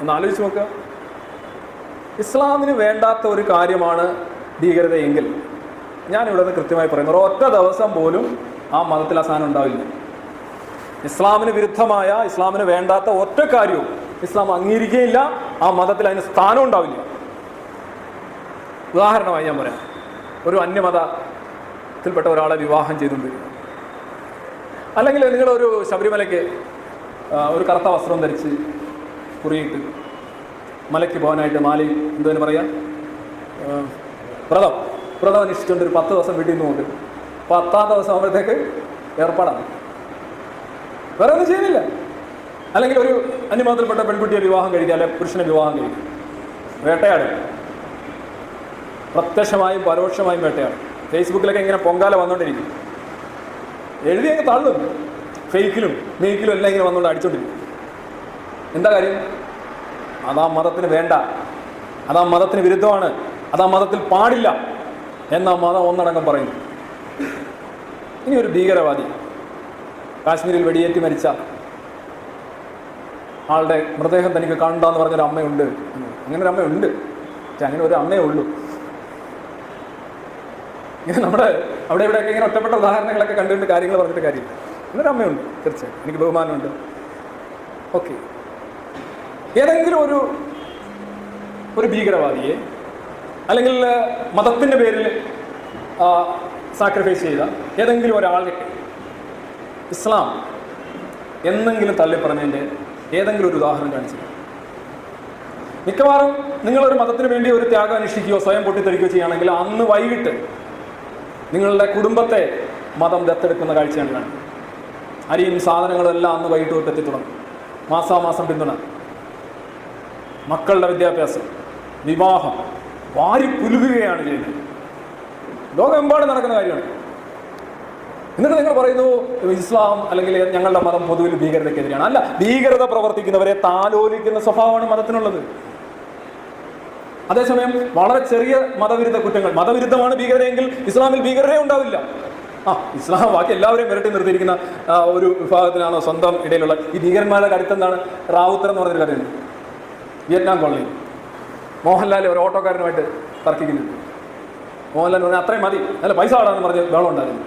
ഒന്ന് ആലോചിച്ച് നോക്കുക ഇസ്ലാമിന് വേണ്ടാത്ത ഒരു കാര്യമാണ് ഭീകരതയെങ്കിൽ. ഞാൻ ഇവിടെ നിന്ന് കൃത്യമായി പറയുന്നു ഒറ്റ ദിവസം പോലും ആ മതത്തിൽ അസാനം ഉണ്ടാവില്ല. ഇസ്ലാമിന് വിരുദ്ധമായ ഇസ്ലാമിന് വേണ്ടാത്ത ഒറ്റ കാര്യവും ഇസ്ലാം അംഗീകരിക്കുകയില്ല ആ മതത്തിൽ അതിന് സ്ഥാനം ഉണ്ടാവില്ല. ഉദാഹരണമായി ഞാൻ പറയാം ഒരു അന്യമതത്തിൽപ്പെട്ട ഒരാളെ വിവാഹം ചെയ്തുകൊണ്ടിരിക്കും അല്ലെങ്കിൽ നിങ്ങളൊരു ശബരിമലയ്ക്ക് ഒരു കറുത്ത വസ്ത്രം ധരിച്ച് കുറിയിട്ട് മലയ്ക്ക് പോകാനായിട്ട് മാലി എന്തുതന്നെ പറയാം? വ്രതം. വ്രതം അനുഷ്ഠിച്ചുകൊണ്ട് ഒരു പത്ത് ദിവസം വീട്ടിൽ നിന്ന് കൊണ്ട് പത്താം ദിവസം ആകുമ്പോഴത്തേക്ക് ഏർപ്പാടാണ്. വേറെ ഒന്നും ചെയ്യുന്നില്ല. അല്ലെങ്കിൽ ഒരു അന്യമതത്തിൽപ്പെട്ട പെൺകുട്ടിയെ വിവാഹം കഴിക്കുക അല്ലെങ്കിൽ പുരുഷനെ വിവാഹം കഴിക്കുക. വേട്ടയാടും പ്രത്യക്ഷമായും പരോക്ഷമായും വേട്ടയാടും ഫേസ്ബുക്കിലൊക്കെ ഇങ്ങനെ പൊങ്കാല വന്നുകൊണ്ടിരിക്കും എഴുതി അങ്ങ് തള്ളും. ഫേക്കിലും മേക്കിലും എല്ലാം ഇങ്ങനെ വന്നുകൊണ്ട് അടിച്ചോണ്ടിരിക്കും. എന്താ കാര്യം? അതാ മതത്തിന് വേണ്ട. അതാ മതത്തിന് വിരുദ്ധമാണ്. അതാ മതത്തിൽ പാടില്ല എന്ന മതം ഒന്നടങ്കം പറയുന്നു. ഇനി ഒരു ഭീകരവാദി കാശ്മീരിൽ വെടിയേറ്റ് മരിച്ച ആളുടെ മൃതദേഹം തനിക്ക് കാണണ്ടെന്ന് പറഞ്ഞൊരു അമ്മയുണ്ട്. അങ്ങനെ ഒരു അമ്മയുണ്ട്. അങ്ങനെ ഒരു അമ്മയേ ഉള്ളൂ. ഇങ്ങനെ നമ്മുടെ അവിടെ ഇവിടെയൊക്കെ ഇങ്ങനെ ഒറ്റപ്പെട്ട ഉദാഹരണങ്ങളൊക്കെ കണ്ടുകൊണ്ട് കാര്യങ്ങൾ പറഞ്ഞിട്ട് കാര്യമില്ല. എന്നൊരു അമ്മയുണ്ട്. തീർച്ചയായും എനിക്ക് ബഹുമാനമുണ്ട്. ഓക്കെ. ഏതെങ്കിലും ഒരു ഒരു ഭീകരവാദിയെ അല്ലെങ്കിൽ മതത്തിന്റെ പേരിൽ സാക്രിഫൈസ് ചെയ്ത ഏതെങ്കിലും ഒരാളെ ഇസ്ലാം എന്നെങ്കിലും തള്ളിപ്പറഞ്ഞതിന്റെ ഏതെങ്കിലും ഒരു ഉദാഹരണം കാണിച്ചു മിക്കവാറും നിങ്ങളൊരു മതത്തിന് വേണ്ടി ഒരു ത്യാഗം അനുഷ്ഠിക്കുകയോ സ്വയം പൊട്ടിത്തെറിക്കുകയോ ചെയ്യുകയാണെങ്കിൽ അന്ന് വൈകിട്ട് നിങ്ങളുടെ കുടുംബത്തെ മതം ദത്തെടുക്കുന്ന കാഴ്ചയാണ് കാണുന്നത്. അരിയും സാധനങ്ങളും എല്ലാം അന്ന് വൈകിട്ട് തൊട്ട് എത്തിത്തുടങ്ങും. മാസാമാസം പിന്തുണ. മക്കളുടെ വിദ്യാഭ്യാസം വിവാഹം വാരി പുലുകുകയാണ് ചെയ്യുന്നത്. ലോകമെമ്പാടും നടക്കുന്ന കാര്യമാണ്. എന്നിട്ട് നിങ്ങൾ പറയുന്നു ഇസ്ലാം അല്ലെങ്കിൽ ഞങ്ങളുടെ മതം പൊതുവിൽ ഭീകരതയ്ക്കെതിരെയാണ്. അല്ല ഭീകരത പ്രവർത്തിക്കുന്നവരെ താലോലിക്കുന്ന സ്വഭാവമാണ് മതത്തിനുള്ളത്. അതേസമയം വളരെ ചെറിയ മതവിരുദ്ധ കുറ്റങ്ങൾ. മതവിരുദ്ധമാണ് ഭീകരതയെങ്കിൽ ഇസ്ലാമിൽ ഭീകരതയെ ഉണ്ടാവില്ല. ആ ഇസ്ലാം ബാക്കി എല്ലാവരെയും വിരട്ടി നിർത്തിയിരിക്കുന്ന ഒരു വിഭാഗത്തിനാണോ സ്വന്തം ഇടയിലുള്ള ഈ ഭീകരന്മാരുടെ കരുത്തെന്താണ്? റാവുത്തർ എന്ന് പറഞ്ഞൊരു കഥയുണ്ട്. Vietnam colony. മോഹൻലാൽ ഒരു ഓട്ടോക്കാരനുമായിട്ട് തർക്കിക്കുന്നുണ്ട്. മോഹൻലാൽ പറഞ്ഞാൽ അത്രയും മതി. അല്ല പൈസ ആടാന്ന് പറഞ്ഞ് ബഹളം ഉണ്ടായിരുന്നു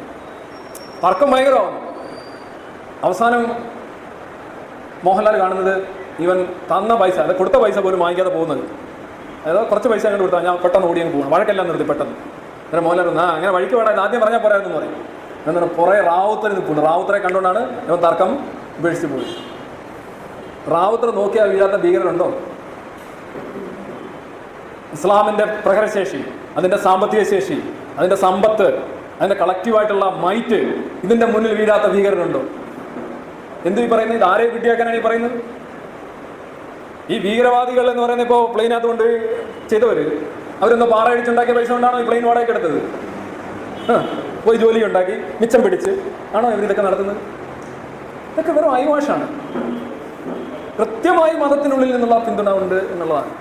തർക്കം ഭയങ്കരമാവുന്നു അവസാനം മോഹൻലാൽ കാണുന്നത് ഇവൻ തന്ന പൈസ അത് കൊടുത്ത പൈസ പോലും വാങ്ങിക്കാതെ പോകുന്നത്. അതായത് കുറച്ച് പൈസ അങ്ങോട്ട് കൊടുത്താൽ ഞാൻ പെട്ടെന്ന് ഓടി അങ്ങ് പോകണം വഴക്കെല്ലാം നിർത്തി പെട്ടെന്ന്. അങ്ങനെ മോഹൻലാൽ ആ അങ്ങനെ വഴിക്ക് വേണ്ട ആദ്യം പറഞ്ഞാൽ പോരായിരുന്നു പറയും. എന്നിട്ട് പുറകെ റാവുത്തർ നിൽപ്പുണ്ട്. റാവുത്തറെ കണ്ടുകൊണ്ടാണ് ഇവൻ തർക്കം ഉപേക്ഷിച്ച് പോയത്. റാവുത്തർ നോക്കിയാൽ വീഴാത്ത ഭീകരനുണ്ടോ ഇസ്ലാമിന്റെ പ്രഹരശേഷി അതിന്റെ സാമ്പത്തിക ശേഷി അതിന്റെ സമ്പത്ത് അതിന്റെ കളക്റ്റീവായിട്ടുള്ള മൈറ്റ് ഇതിന്റെ മുന്നിൽ വീഴാത്ത ഭീകരനുണ്ടോ എന്തു ഈ പറയുന്നത്? ഇത് ആരെ കിട്ടിയാക്കാനാണ് ഈ പറയുന്നത്? ഈ ഭീകരവാദികൾ എന്ന് പറയുന്നത് ഇപ്പോൾ പ്ലെയിനകത്ത് കൊണ്ട് ചെയ്തവർ അവരൊന്ന് പാറയടിച്ചുണ്ടാക്കിയ പൈസ കൊണ്ടാണോ ഈ പ്ലെയിൻ വാടക എടുത്തത്? പോയി ജോലി ഉണ്ടാക്കി മിച്ചം പിടിച്ച്. ആണോ ഇവരിതൊക്കെ നടത്തുന്നത്? ഇതൊക്കെ വെറും ഐവാഷാണ് കൃത്യമായി മതത്തിനുള്ളിൽ നിന്നുള്ള പിന്തുണ ഉണ്ട് എന്നുള്ളതാണ്.